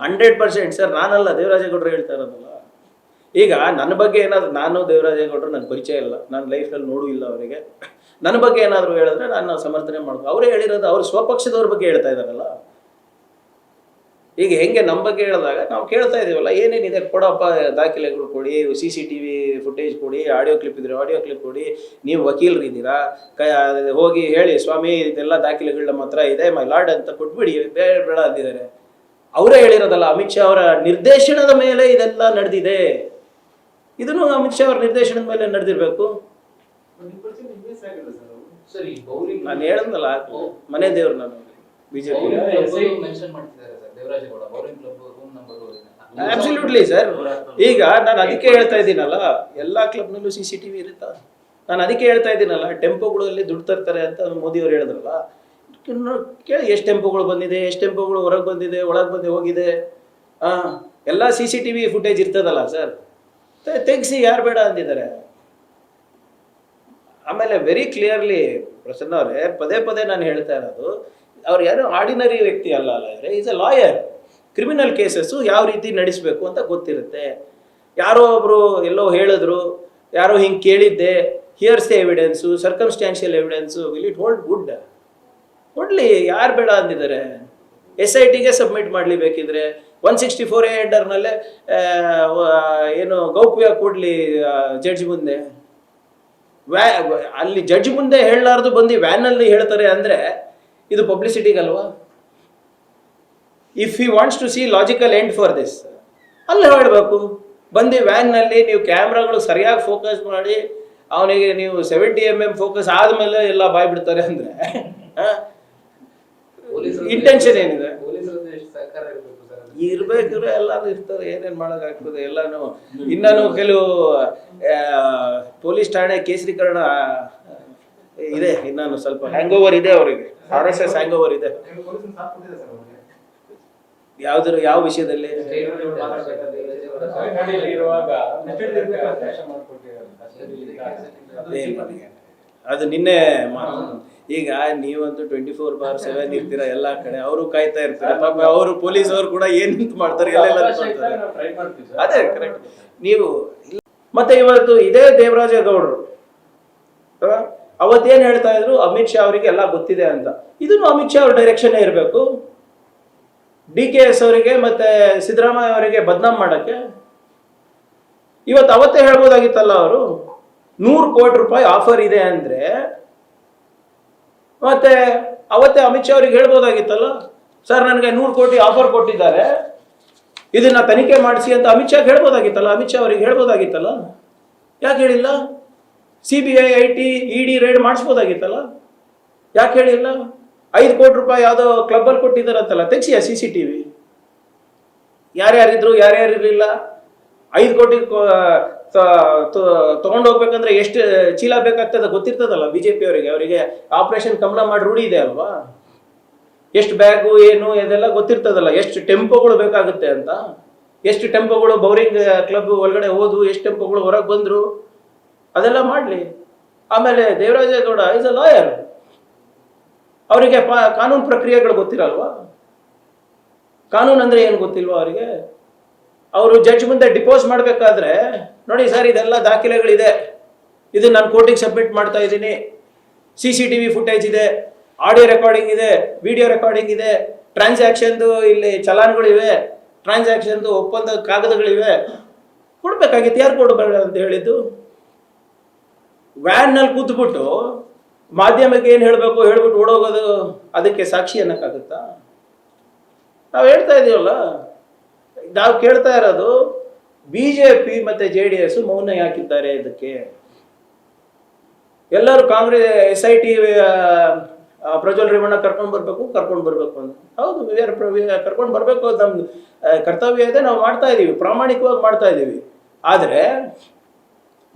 Hundred percent sir, ನಾನಲ್ಲ ದೇವರಾಜೇಗೌಡರು ಹೇಳ್ತಾ ಇರೋದಲ್ಲ. ಈಗ ನನ್ನ ಬಗ್ಗೆ ಏನಾದರೂ, ನಾನು ದೇವರಾಜೇಗೌಡರು ನನ್ನ ಪರಿಚಯ ಇಲ್ಲ. ನಾನು ಲೈಫಲ್ಲಿ ನೋಡೂ ಇಲ್ಲ ಅವರಿಗೆ. ನನ್ನ ಬಗ್ಗೆ ಏನಾದರೂ ಹೇಳಿದ್ರೆ ನಾನು ಸಮರ್ಥನೆ ಮಾಡ್ಕೊ ಅವರೇ ಹೇಳಿರೋದು, ಅವ್ರು ಸ್ವಪಕ್ಷದವ್ರ ಬಗ್ಗೆ ಹೇಳ್ತಾ ಇದ್ದಾರಲ್ಲ. ಈಗ ಹೆಂಗೆ ನಮ್ಮ ಬಗ್ಗೆ ಹೇಳಿದಾಗ ನಾವು ಕೇಳ್ತಾ ಇದೀವಲ್ಲ ಏನೇನಿದೆ? ಕೊಡಪ್ಪ ದಾಖಲೆಗಳು ಕೊಡಿ C C T V footage ಕೊಡಿ ಆಡಿಯೋ ಕ್ಲಿಪ್ ಇದ್ರೆ ಆಡಿಯೋ ಕ್ಲಿಪ್ ಕೊಡಿ ನೀವು ವಕೀಲರಿದ್ದೀರಾ ಕ ಹೋಗಿ ಹೇಳಿ ಸ್ವಾಮಿ ಇದೆಲ್ಲ ದಾಖಲೆಗಳು ನಮ್ಮ ಹತ್ರ ಇದೆ ಮೈ ಲಾರ್ಡ್ ಅಂತ ಕೊಟ್ಬಿಡಿ ಬೇಡ ಬೇಡ ಅಂದಿದ್ದಾರೆ. ಅವರೇ ಹೇಳಿರೋದಲ್ಲ ಅಮಿತ್ ಶಾ ಅವರ ನಿರ್ದೇಶನದ ಮೇಲೆ ಇದೆಲ್ಲ ನಡೆದಿದೆ. ಇದನ್ನು ಅಮಿತ್ ಶಾ ಅವರ ನಿರ್ದೇಶನದ ಮೇಲೆ ನಡೆದಿರಬೇಕು. ನಾನು ಹೇಳಂದಲ್ಲ ಮನೆ ದೇವ್ರು ನಾನು ಬಿಜೆಪಿ ಅಬ್ಸಲ್ಯೂಟ್ಲಿ ಸರ್ ಈಗ ನಾನು ಅದಕ್ಕೆ ಹೇಳ್ತಾ ಇದ್ದೀನಲ್ಲ, ಎಲ್ಲಾ ಕ್ಲಬ್ನಲ್ಲೂ ಸಿ ಸಿ ಟಿವಿ ಇರುತ್ತಾ? ನಾನು ಅದಕ್ಕೆ ಹೇಳ್ತಾ ಇದ್ದೀನಲ್ಲ, ಟೆಂಪೋಗಳಲ್ಲಿ ದುಡ್ಡು ತರ್ತಾರೆ ಅಂತ ಮೋದಿ ಅವರು ಹೇಳಿದ್ರಲ್ಲ ಕೇಳಿ ಎಷ್ಟು ಟೆಂಪೋಗಳು ಬಂದಿದೆ, ಎಷ್ಟು ಟೆಂಪೋಗಳು ಹೊರಗೆ ಬಂದಿದೆ, ಒಳಗೆ ಬಂದು ಹೋಗಿದೆ. ಹಾಂ ಎಲ್ಲ C C T V footage ಇರ್ತದಲ್ಲ ಸರ್ ತೆಗ್ಸಿ, ಯಾರು ಬೇಡ ಅಂದಿದ್ದಾರೆ? ಆಮೇಲೆ ವೆರಿ ಕ್ಲಿಯರ್ಲಿ ಪ್ರಸನ್ನ ಅವರೇ, ಪದೇ ಪದೇ ನಾನು ಹೇಳ್ತಾ ಇರೋದು ಅವ್ರು ಯಾರು ಆರ್ಡಿನರಿ ವ್ಯಕ್ತಿ ಅಲ್ಲ ಅಲ್ಲ is a lawyer criminal cases ಯಾವ ರೀತಿ ನಡೆಸಬೇಕು ಅಂತ ಗೊತ್ತಿರುತ್ತೆ. ಯಾರೋ ಒಬ್ರು ಎಲ್ಲೋ ಹೇಳಿದ್ರು, ಯಾರೋ ಹಿಂಗೆ ಕೇಳಿದ್ದೆ hearsay evidence circumstantial evidence will it hold good ಕೊಡಲಿ ಯಾರು ಬೇಡ ಅಂದಿದ್ದಾರೆ. ಎಸ್ ಐ ಟಿಗೆ ಸಬ್ಮಿಟ್ ಮಾಡಲಿ ಬೇಕಿದ್ರೆ ಒನ್ ಸಿಕ್ಸ್ಟಿ ಫೋರ್ ಎ ಹೆಡರ್ನಲ್ಲೇ ಏನು ಗೌಪ್ಯ ಕೊಡಲಿ ಜಡ್ಜ್ ಮುಂದೆ. ವ್ಯಾ ಅಲ್ಲಿ ಜಡ್ಜ್ ಮುಂದೆ ಹೇಳಲಾರ್ದು ಬಂದು ವ್ಯಾನಲ್ಲಿ ಹೇಳ್ತಾರೆ ಅಂದರೆ ಇದು ಪಬ್ಲಿಸಿಟಿಗಲ್ವಾ if you wants to see logical end for this ಅಲ್ಲೇ ಹೇಳಬೇಕು. ಬಂದು ವ್ಯಾನ್ನಲ್ಲಿ ನೀವು ಕ್ಯಾಮ್ರಾಗಳು ಸರಿಯಾಗಿ ಫೋಕಸ್ ಮಾಡಿ ಅವನಿಗೆ ನೀವು ಸೆವೆಂಟಿ ಎಂ ಎಂ ಫೋಕಸ್ ಆದಮೇಲೆ ಎಲ್ಲ ಬಾಯ್ ಬಿಡ್ತಾರೆ ಅಂದರೆ ಇಂಟೆನ್ಷನ್ ಏನಿದೆ? ಇರ್ಬೇಕಿದ್ರೆ ಎಲ್ಲಾನು ಇರ್ತಾರೆ ಏನೇನು ಮಾಡೋಕ್ಕಾಗ್ತದೆ ಎಲ್ಲಾನು. ಇನ್ನೂ ಕೆಲವು ಪೊಲೀಸ್ ಠಾಣೆ ಕೇಸರೀಕರಣ ಇದೆ ಇನ್ನೂ ಸ್ವಲ್ಪ. ಹ್ಯಾಂಗ್ ಓವರ್ ಇದೆ ಅವರಿಗೆ. R S S hangover ಇದೆ. ಯಾವ್ದು ಯಾವ ವಿಷಯದಲ್ಲಿ? ಅದು ನಿನ್ನೆ. ಈಗ ನೀವಂತೂ ಟ್ವೆಂಟಿ ಫೋರ್ ಬಾರ್ ಸೆವೆನ್ ಇರ್ತೀರಾ ಎಲ್ಲಾ ಕಡೆ. ಅವರು ಕಾಯ್ತಾ ಇರ್ತಾರೆ. ಪಾಪ ಅವರು ಪೊಲೀಸ್ ಅವರು ಕೂಡ ಏನ್ ಮಾಡ್ತಾರೆ ಎಲ್ಲೆಲ್ಲ. ಅದೇ ಕರೆಕ್ಟ್ ನೀವು ಮತ್ತೆ ಇವತ್ತು ಇದೇ ದೇವರಾಜೇಗೌಡರು. ಆ, ಅವತ್ತೇನ್ ಹೇಳ್ತಾ ಇದ್ರು? ಅಮಿತ್ ಶಾ ಅವರಿಗೆ ಎಲ್ಲ ಗೊತ್ತಿದೆ ಅಂತ. ಇದನ್ನು ಅಮಿತ್ ಶಾ ಅವ್ರ ಡೈರೆಕ್ಷನ್ ಇರಬೇಕು. ಡಿ ಕೆ ಎಸ್ ಅವರಿಗೆ ಮತ್ತೆ ಸಿದ್ದರಾಮಯ್ಯ ಅವರಿಗೆ ಬದನಾಮ್ ಮಾಡಕ್ಕೆ. ಇವತ್ತು ಅವತ್ತೇ ಹೇಳ್ಬೋದಾಗಿತ್ತಲ್ಲ ಅವರು? ನೂರು ಕೋಟಿ ರೂಪಾಯಿ ಆಫರ್ ಇದೆ ಅಂದ್ರೆ, ಮತ್ತೆ ಅವತ್ತೇ ಅಮಿತ್ ಶಾ ಅವ್ರಿಗೆ ಹೇಳ್ಬೋದಾಗಿತ್ತಲ್ಲ? ಸರ್, ನನಗೆ ನೂರು ಕೋಟಿ ಆಫರ್ ಕೊಟ್ಟಿದ್ದಾರೆ. ಇದನ್ನ ತನಿಖೆ ಮಾಡಿಸಿ ಅಂತ ಅಮಿತ್ ಶಾ ಹೇಳ್ಬೋದಾಗಿತ್ತಲ್ಲ? ಅಮಿತ್ ಶಾ ಅವರಿಗೆ ಹೇಳ್ಬೋದಾಗಿತ್ತಲ್ಲ? ಯಾಕೆ ಹೇಳಿಲ್ಲ? C B I I T E D raid ಮಾಡಿಸ್ಬೋದಾಗಿತ್ತಲ್ಲ? ಯಾಕೆ ಹೇಳಿಲ್ಲ? ಐದು ಕೋಟಿ ರೂಪಾಯಿ ಯಾವುದೋ ಕ್ಲಬ್ಬಲ್ಲಿ ಕೊಟ್ಟಿದ್ದಾರಂತಲ್ಲ. ತೆಗ್ಸಿಯ ಸಿ ಸಿ ಟಿ ವಿ ಯಾರ್ಯಾರಿದ್ರು ಯಾರ್ಯಾರು ಇರಲಿಲ್ಲ ಐದು ಕೋಟಿ ತಗೊಂಡು ಹೋಗ್ಬೇಕಂದ್ರೆ ಎಷ್ಟು ಚೀಲ ಬೇಕಾಗ್ತದೆ ಗೊತ್ತಿರ್ತದಲ್ಲ ಬಿ ಜೆ ಪಿ ಅವರಿಗೆ? ಅವರಿಗೆ ಆಪರೇಷನ್ ಕಮಲ ಮಾಡಿ ರೂಢಿ ಇದೆ ಅಲ್ವಾ? ಎಷ್ಟು ಬ್ಯಾಗು, ಏನು, ಇದೆಲ್ಲ ಗೊತ್ತಿರ್ತದಲ್ಲ. ಎಷ್ಟು ಟೆಂಪೋಗಳು ಬೇಕಾಗುತ್ತೆ ಅಂತ? ಎಷ್ಟು ಟೆಂಪೋಗಳು ಬೌರಿಂಗ್ ಕ್ಲಬ್ ಒಳಗಡೆ ಹೋದ್ವು ಎಷ್ಟು ಟೆಂಪೋಗಳು ಹೊರಗೆ ಬಂದರು? ಅದೆಲ್ಲ ಮಾಡಲಿ. ಆಮೇಲೆ ದೇವರಾಜೇಗೌಡ ಇಸ್ ಅ ಲಾಯರ್ ಅವರಿಗೆ ಕಾನೂನು ಪ್ರಕ್ರಿಯೆಗಳು ಗೊತ್ತಿರಲ್ವಾ? ಕಾನೂನು ಅಂದರೆ ಏನು ಗೊತ್ತಿಲ್ವಾ ಅವರಿಗೆ? ಅವರು ಜಡ್ಜ್ ಮುಂದೆ ಡಿಪೋಸ್ ಮಾಡಬೇಕಾದ್ರೆ, ನೋಡಿ ಸರ್ ಇದೆಲ್ಲ ದಾಖಲೆಗಳಿದೆ. ಇದು ನಾನು ಕೋರ್ಟಿಗೆ ಸಬ್ಮಿಟ್ ಮಾಡ್ತಾ ಇದ್ದೀನಿ. C C T V footage ಇದೆ ಆಡಿಯೋ ರೆಕಾರ್ಡಿಂಗ್ ಇದೆ ವಿಡಿಯೋ ರೆಕಾರ್ಡಿಂಗ್ ಇದೆ ಟ್ರಾನ್ಸಾಕ್ಷನ್ದು ಇಲ್ಲಿ ಚಲಾನ್ಗಳಿವೆ ಟ್ರಾನ್ಸಾಕ್ಷನ್ದು ಒಪ್ಪಂದ ಕಾಗದಗಳಿವೆ. ಕೊಡಬೇಕಾಗಿತ್ತು, ಯಾರು ಕೊಡಬೇಡ ಅಂತ ಹೇಳಿದ್ದು? ವ್ಯಾನ್ನಲ್ಲಿ ಕೂತ್ಬಿಟ್ಟು ಮಾಧ್ಯಮಕ್ಕೆ ಏನು ಹೇಳಬೇಕು ಹೇಳ್ಬಿಟ್ಟು ಓಡೋಗೋದು ಅದಕ್ಕೆ ಸಾಕ್ಷಿ ಅನ್ನೋಕ್ಕಾಗುತ್ತಾ? ನಾವು ಹೇಳ್ತಾ ಇದೀವಲ್ಲ. ನಾವು ಕೇಳ್ತಾ ಇರೋದು ಬಿ ಜೆ ಪಿ ಮತ್ತು ಜೆ ಡಿ ಎಸ್ ಮೌನ ಯಾಕಿದ್ದಾರೆ ಇದಕ್ಕೆ? ಎಲ್ಲರೂ Congress S I T Prajwal Revanna ಕರ್ಕೊಂಡು ಬರಬೇಕು ಕರ್ಕೊಂಡು ಬರಬೇಕು ಅಂತ. ಹೌದು ಕರ್ಕೊಂಡು ಬರಬೇಕು ಆ, ಕರ್ತವ್ಯ ಇದೆ ನಾವು ಮಾಡ್ತಾ ಇದ್ದೀವಿ ಪ್ರಾಮಾಣಿಕವಾಗಿ ಮಾಡ್ತಾ ಇದ್ದೀವಿ ಆದರೆ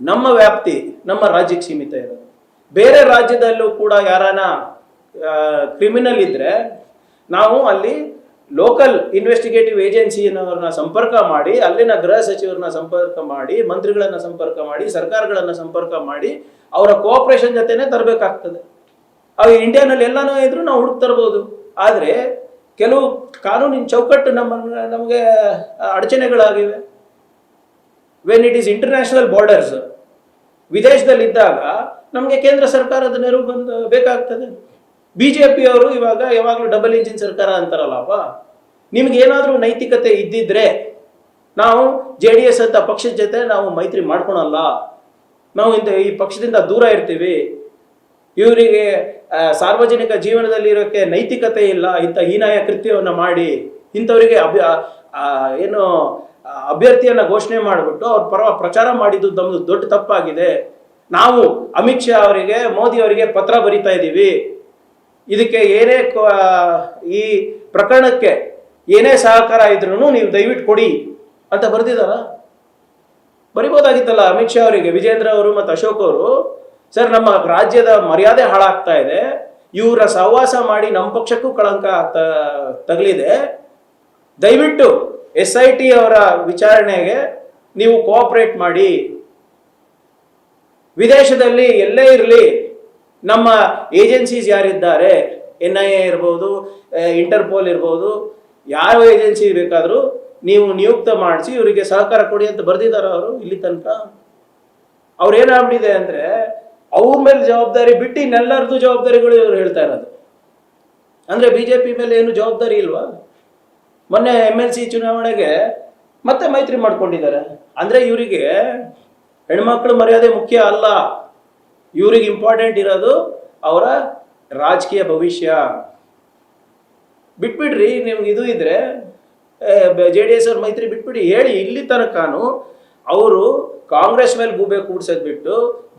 ನಮ್ಮ ವ್ಯಾಪ್ತಿ, ನಮ್ಮ ರಾಜ್ಯಕ್ಕೆ ಸೀಮಿತ ಇರೋದು. ಬೇರೆ ರಾಜ್ಯದಲ್ಲೂ ಕೂಡ ಯಾರಾನ ಕ್ರಿಮಿನಲ್ ಇದ್ರೆ ನಾವು ಅಲ್ಲಿ ಲೋಕಲ್ ಇನ್ವೆಸ್ಟಿಗೇಟಿವ್ ಏಜೆನ್ಸಿಯವ್ರನ್ನ ಸಂಪರ್ಕ ಮಾಡಿ, ಅಲ್ಲಿನ ಗೃಹ ಸಚಿವರನ್ನ ಸಂಪರ್ಕ ಮಾಡಿ, ಮಂತ್ರಿಗಳನ್ನ ಸಂಪರ್ಕ ಮಾಡಿ, ಸರ್ಕಾರಗಳನ್ನ ಸಂಪರ್ಕ ಮಾಡಿ ಅವರ ಕೋಆಪರೇಷನ್ ಜೊತೆನೆ ತರಬೇಕಾಗ್ತದೆ. ಅವು ಇಂಡಿಯಾನಲ್ಲಿ ಎಲ್ಲಾನು ಇದ್ರು ನಾವು ಹುಡುಕ್ ತರ್ಬೋದು. ಆದರೆ ಕೆಲವು ಕಾನೂನಿನ ಚೌಕಟ್ಟು ನಮ್ಮ, ನಮಗೆ ಅಡಚಣೆಗಳಾಗಿವೆ. When it is international borders ವಿದೇಶದಲ್ಲಿದ್ದಾಗ ನಮಗೆ ಕೇಂದ್ರ ಸರ್ಕಾರದ ನೆರವು ಬಂದು ಬೇಕಾಗ್ತದೆ. ಬಿ ಜೆ ಪಿಯವರು ಇವಾಗ ಯಾವಾಗಲೂ ಡಬಲ್ ಇಂಜಿನ್ ಸರ್ಕಾರ ಅಂತಾರಲ್ಲಪ್ಪ. ನಿಮ್ಗೆ ಏನಾದರೂ ನೈತಿಕತೆ ಇದ್ದಿದ್ರೆ ನಾವು ಜೆ ಡಿ ಎಸ್ ಅಂತ ಪಕ್ಷದ ಜೊತೆ ನಾವು ಮೈತ್ರಿ ಮಾಡ್ಕೊಳಲ್ಲ. ನಾವು ಇಂಥ ಈ ಪಕ್ಷದಿಂದ ದೂರ ಇರ್ತೀವಿ. ಇವರಿಗೆ ಸಾರ್ವಜನಿಕ ಜೀವನದಲ್ಲಿ ಇರೋಕ್ಕೆ ನೈತಿಕತೆ ಇಲ್ಲ. ಇಂಥ ಹೀನಾಯ ಕೃತ್ಯವನ್ನು ಮಾಡಿ ಇಂಥವರಿಗೆ ಅಭ್ಯ ಏನು ಅಭ್ಯರ್ಥಿಯನ್ನ ಘೋಷಣೆ ಮಾಡಿಬಿಟ್ಟು ಅವ್ರ ಪರ ಪ್ರಚಾರ ಮಾಡಿದ್ದು ನಮ್ಮದು ದೊಡ್ಡ ತಪ್ಪಾಗಿದೆ. ನಾವು ಅಮಿತ್ ಶಾ ಅವರಿಗೆ, ಮೋದಿ ಅವರಿಗೆ ಪತ್ರ ಬರಿತಾ ಇದ್ದೀವಿ. ಇದಕ್ಕೆ ಏನೇ ಈ ಪ್ರಕರಣಕ್ಕೆ ಏನೇ ಸಹಕಾರ ಇದ್ರೂ ನೀವು ದಯವಿಟ್ಟು ಕೊಡಿ ಅಂತ ಬರೆದಿದ್ದಾರ? ಬರಿಬೋದಾಗಿತ್ತಲ್ಲ ಅಮಿತ್ ಶಾ ಅವರಿಗೆ, ವಿಜೇಂದ್ರ ಅವರು ಮತ್ತು ಅಶೋಕ್ ಅವರು. ಸರ್, ನಮ್ಮ ರಾಜ್ಯದ ಮರ್ಯಾದೆ ಹಾಳಾಗ್ತಾ ಇದೆ. ಇವರ ಸಹವಾಸ ಮಾಡಿ ನಮ್ಮ ಪಕ್ಷಕ್ಕೂ ಕಳಂಕ ತಗಲಿದೆ. ದಯವಿಟ್ಟು ಎಸ್ ಐ ಟಿ ಅವರ ವಿಚಾರಣೆಗೆ ನೀವು ಕೋಆಪರೇಟ್ ಮಾಡಿ. ವಿದೇಶದಲ್ಲಿ ಎಲ್ಲೇ ಇರಲಿ, ನಮ್ಮ ಏಜೆನ್ಸೀಸ್ ಯಾರಿದ್ದಾರೆ? ಎನ್ ಐ ಎ ಇರ್ಬೋದು ಇಂಟರ್ಪೋಲ್ ಇರ್ಬೋದು, ಯಾವ ಏಜೆನ್ಸಿ ಬೇಕಾದರೂ ನೀವು ನಿಯುಕ್ತ ಮಾಡಿಸಿ ಇವರಿಗೆ ಸಹಕಾರ ಕೊಡಿ ಅಂತ ಬರೆದಿದ್ದಾರೆ ಅವರು ಇಲ್ಲಿ ತನಕ. ಅವ್ರು ಏನಾಗ್ಬಿಟ್ಟಿದೆ ಅಂದರೆ, ಅವ್ರ ಮೇಲೆ ಜವಾಬ್ದಾರಿ ಬಿಟ್ಟು ಇನ್ನೆಲ್ಲರದ್ದು ಜವಾಬ್ದಾರಿಗಳು ಇವರು ಹೇಳ್ತಾ ಇರೋದು. ಅಂದರೆ ಬಿ ಜೆ ಪಿ ಮೇಲೆ ಏನು ಜವಾಬ್ದಾರಿ ಇಲ್ವಾ? ಮೊನ್ನೆ ಎಂ ಎಲ್ ಸಿ ಚುನಾವಣೆಗೆ ಮತ್ತೆ ಮೈತ್ರಿ ಮಾಡ್ಕೊಂಡಿದ್ದಾರೆ. ಅಂದರೆ ಇವರಿಗೆ ಹೆಣ್ಮಕ್ಳು ಮರ್ಯಾದೆ ಮುಖ್ಯ ಅಲ್ಲ. ಇವ್ರಿಗೆ ಇಂಪಾರ್ಟೆಂಟ್ ಇರೋದು ಅವರ ರಾಜಕೀಯ ಭವಿಷ್ಯ. ಬಿಟ್ಬಿಡ್ರಿ, ನಿಮ್ಗೆ ಇದು ಇದ್ರೆ ಜೆ ಡಿ ಎಸ್ ಅವ್ರ ಮೈತ್ರಿ ಬಿಟ್ಬಿಡಿ. ಹೇಳಿ, ಇಲ್ಲಿ ತನಕನೂ ಅವರು ಕಾಂಗ್ರೆಸ್ ಮೇಲೆ ಗೂಬೆ ಕೂಡ್ಸೋದು ಬಿಟ್ಟು